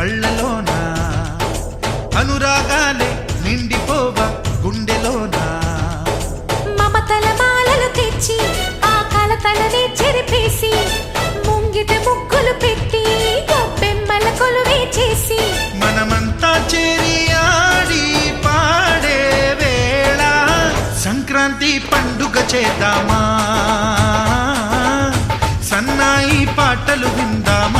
కళ్ళలోన? అనురాగాలే నిండిపోవ గుండెలోన? మమతల మాలలు తెచ్చి ఆ కలతలని చెరిపేసి ముంగిట ముగ్గులు పెట్టి గొప్పెమ్మల కొలువే చేసి. మనమంతా చేరి ఆడి పాడే వేళ సంక్రాంతి పండుగ చేద్దామా? సన్నాయి పాటలు విందామా?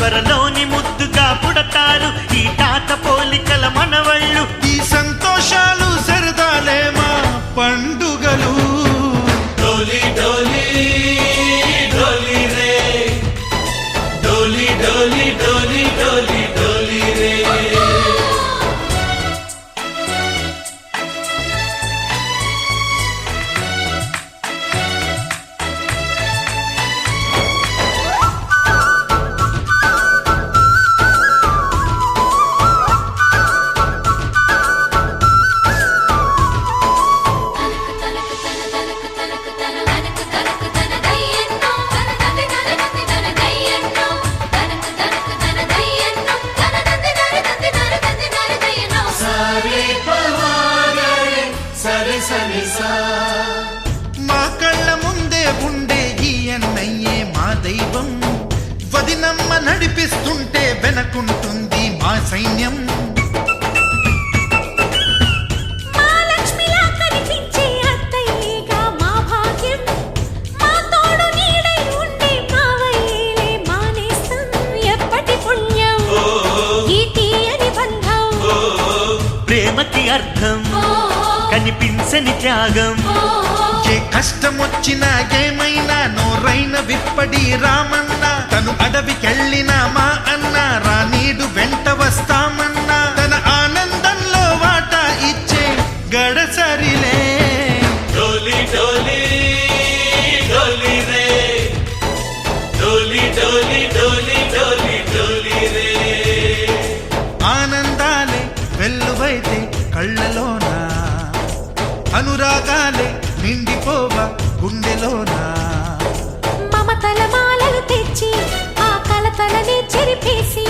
త్వరలోని ముద్దుగా పుడతారు ఈ తాత పోలికల మనవళ్ళు. ఈ సంతోషాలు సరదాలే మా పండుగలు మా కళ్ళ ముందే ఉండే ఈ అన్నయ్యే మా దైవం. వదినమ్మ నడిపిస్తుంటే వెనకుంటుంది మా సైన్యం. అర్థం. కనిపించని త్యాగం. ఏ కష్టం వచ్చినా ఏమైనా నోరైన విప్పడి రామన్న. తను అడవికెళ్ళిన మా అనురాగాలే నిండిపోవ గుండెలోనా. మమతల మాలలు తెచ్చి ఆ కలతలని చెరిపేసి